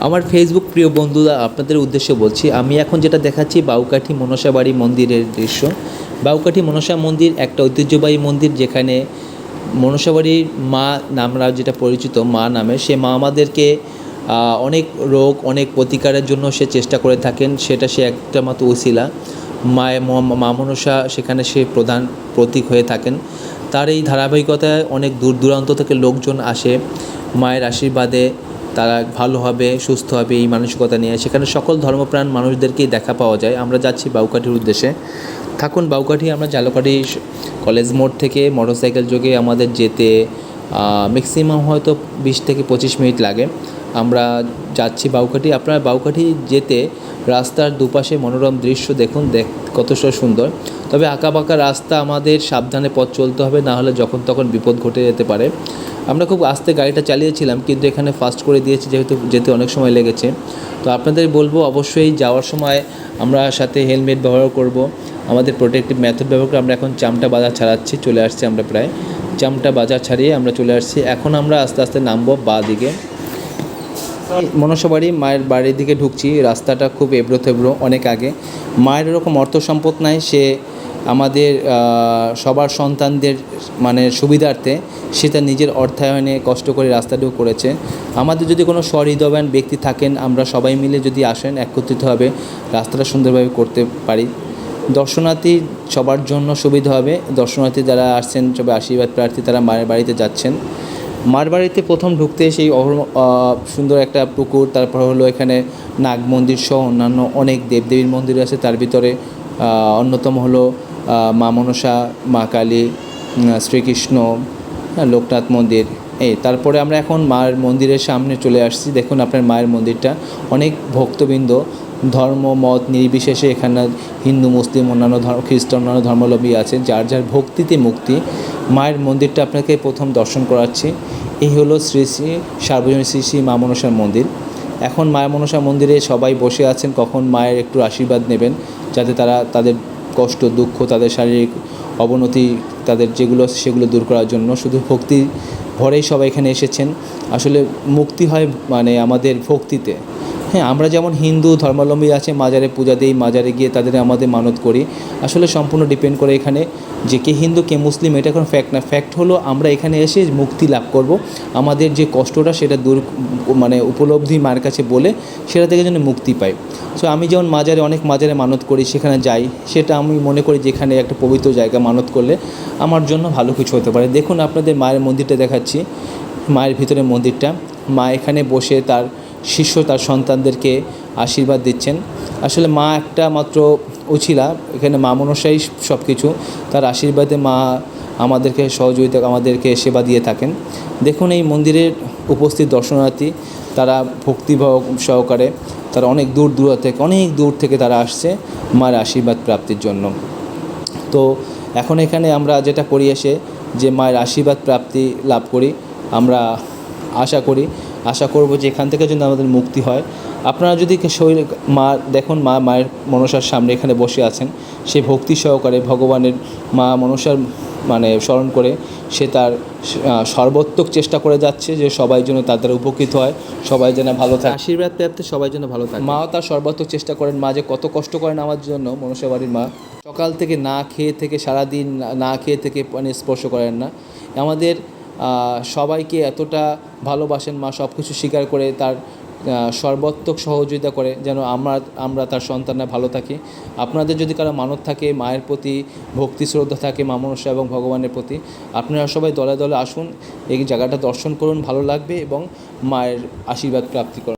আমার ফেসবুক প্রিয় বন্ধুরা, আপনাদের উদ্দেশ্যে বলছি, আমি এখন যেটা দেখাচ্ছি বাউকাঠি মনসাবাড়ি মন্দিরের দৃশ্য। বাউকাঠি মনসা মন্দির একটা ঐতিহ্যবাহী মন্দির যেখানে মনসাবাড়ির মা নামরা যেটা পরিচিত, মা নামে, সে মা আমাদেরকে অনেক রোগ, অনেক প্রতিকারের জন্য সে চেষ্টা করে থাকেন, সেটা সে একটা মাত্র উসিলা মায়ের ম- মা মনসা সেখানে সে প্রধান প্রতীক হয়ে থাকেন। তার এই ধারাবাহিকতায় অনেক দূর দূরান্ত থেকে লোকজন আসে, মায়ের আশীর্বাদে তারা ভালো হবে, সুস্থ হবে এই মানসিকতা নিয়ে। সেখানে সকল ধর্মপ্রাণ মানুষদেরকেই দেখা পাওয়া যায়। আমরা যাচ্ছি বাউকাঠির উদ্দেশ্যে। থাকুন বাউকাঠি, আমরা জালকাঠি কলেজ মোড় থেকে মোটরসাইকেল যোগে আমাদের যেতে ম্যাক্সিমাম হয়তো বিশ থেকে পঁচিশ মিনিট লাগে। আমরা যাচ্ছি বাউকাঠি। আপনার বাউকাঠি যেতে রাস্তার দুপাশে মনোরম দৃশ্য দেখুন, দেখ, কত সুন্দর। তবে আঁকাবাঁকা রাস্তা আমাদের সাবধানে পথ চলতে হবে, না হলে যখন তখন বিপদ ঘটে যেতে পারে। আমরা খুব আস্তে গাড়িটা চালিয়েছিলাম, কিন্তু এখানে ফাস্ট করে দিয়েছি, যেহেতু যেতে অনেক সময় লেগেছে। তো আপনাদের বলব, অবশ্যই যাওয়ার সময় আমরা সাথে হেলমেট ব্যবহার করব। আমাদের প্রোটেক্টিভ মেথড ব্যবহার করে আমরা এখন চামটা বাজার ছাড়াচ্ছি, চলে আসছি আমরা প্রায়। চামটা বাজার ছাড়িয়ে আমরা চলে আসছি। এখন আমরা আস্তে আস্তে নামবো বা দিকে। মনসা বাড়ি মায়ের বাড়ির দিকে ঢুকছি। রাস্তাটা খুব এবড়ো থেবড়ো অনেক আগে। মায়ের এরকম অর্থ সম্পদ নাই, সে আমাদের সবার সন্তানদের মানে সুবিধার্থে সে তার নিজের অর্থায়নে কষ্ট করে রাস্তাটিও করেছে। আমাদের যদি কোনো সহৃদয়বান ব্যক্তি থাকেন, আমরা সবাই মিলে যদি আসেন একত্রিতভাবে রাস্তাটা সুন্দরভাবে করতে পারি। দর্শনার্থী সবার জন্য সুবিধা হবে। দর্শনার্থী যারা আসছেন, সবাই আশীর্বাদ প্রার্থী তারা মায়ের বাড়িতে যাচ্ছেন। মার বাড়িতে প্রথম ঢুকতে সেই সুন্দর একটা পুকুর, তারপর হলো এখানে নাগ মন্দির সহ অন্যান্য অনেক দেবদেবীর মন্দির আছে। তার ভিতরে অন্যতম হলো মা মনসা, মা কালী শ্রীকৃষ্ণ লোকনাথ মন্দির, এই, তারপরে আমরা এখন মায়ের মন্দিরের সামনে চলে আসছি। দেখুন আপনার মায়ের মন্দিরটা। অনেক ভক্তবৃন্দ, ধর্ম, মত নির্বিশেষে এখানে হিন্দু, মুসলিম, অন্যান্য ধর্ম, খ্রিস্টান, অন্যান্য ধর্মাবলম্বী আছে যার যার ভক্তিতে মুক্তি। মায়ের মন্দিরটা আপনাকে প্রথম দর্শন করাচ্ছি। এই হলো শ্রী শ্রী সার্বজনীন শ্রী শ্রী মা মনসার মন্দির। এখন মায়া মনসা মন্দিরে সবাই বসে আছেন, কখন মায়ের একটু আশীর্বাদ নেবেন, যাতে তারা তাদের কষ্ট, দুঃখ, তাদের শারীরিক অবনতি, তাদের যেগুলো সেগুলো দূর করার জন্য শুধু ভক্তি ভরেই সবাই এখানে এসেছেন। আসলে মুক্তি হয় মানে আমাদের ভক্তিতে। হ্যাঁ আমরা যেমন হিন্দু ধর্মাবলম্বী আছে, মাজারে পূজা দিই, মাজারে গিয়ে তাদের আমাদের মানত করি। আসলে সম্পূর্ণ ডিপেন্ড করে এখানে যে কে হিন্দু, কে মুসলিম, এটা কোনো ফ্যাক্ট না। ফ্যাক্ট হলো আমরা এখানে এসে মুক্তি লাভ করব। আমাদের যে কষ্টটা সেটা দূর মানে উপলব্ধি মার কাছে বলে সেটা থেকে যেন মুক্তি পাই। সো আমি যেমন মাজারে অনেক মাজারে মানত করি, সেখানে যাই, সেটা আমি মনে করি যেখানে একটা পবিত্র জায়গা মানত করলে আমার জন্য ভালো কিছু হতে পারে। দেখুন আপনাদের মায়ের মন্দিরটা দেখাচ্ছি, মায়ের ভিতরে মন্দিরটা। মা এখানে বসে তার শিষ্য তার সন্তানদেরকে আশীর্বাদ দিচ্ছেন। আসলে মা একটা মাত্র উছিলা, এখানে মা মনসাই সব কিছু তার আশীর্বাদে মা আমাদেরকে সহযোগিতা, আমাদেরকে সেবা দিয়ে থাকেন। দেখুন এই মন্দিরের উপস্থিত দর্শনার্থী, তারা ভক্তিভাব সহকারে, তারা অনেক দূর দূর থেকে, অনেক দূর থেকে তারা আসছে মায়ের আশীর্বাদ প্রাপ্তির জন্য। তো এখন এখানে আমরা যেটা করি এসে যে মায়ের আশীর্বাদ প্রাপ্তি লাভ করি, আমরা আশা করি আশা করব যে এখান থেকে যদি আমাদের মুক্তি হয়। আপনারা যদি শরীর মা দেখুন মা মায়ের মনসার সামনে এখানে বসে আছেন সে ভক্তি সহকারে ভগবানের মা মনসার মানে স্মরণ করে সে তার সর্বোত্তক চেষ্টা করে যাচ্ছে যে সবাই যেন তাদের উপকৃত হয় সবাই যেন ভালো থাকে। আশীর্বাদ প্রাপ্তে সবাই যেন ভালো থাকে। মাও তার সর্বোত্তক চেষ্টা করেন। মা যে কত কষ্ট করেন আমার জন্য মনসা বাড়ির মা। সকাল থেকে না খেয়ে থেকে সারাদিন না- খেয়ে থেকে মানে স্পর্শ করেন না। আমাদের সবাইকে এতটা ভালোবাসেন মা সব কিছু স্বীকার করে তার সর্বাত্মক সহযোগিতা করে যেন আমরা আমরা তার সন্তানরা ভালো থাকি। আপনাদের যদি কারও মানত থাকে, মায়ের প্রতি ভক্তি, শ্রদ্ধা থাকে, মা মনসা এবং ভগবানের প্রতি, আপনারা সবাই দলে দলে আসুন, এই জায়গাটা দর্শন করুন, ভালো লাগবে এবং মায়ের আশীর্বাদ প্রাপ্তি করুন।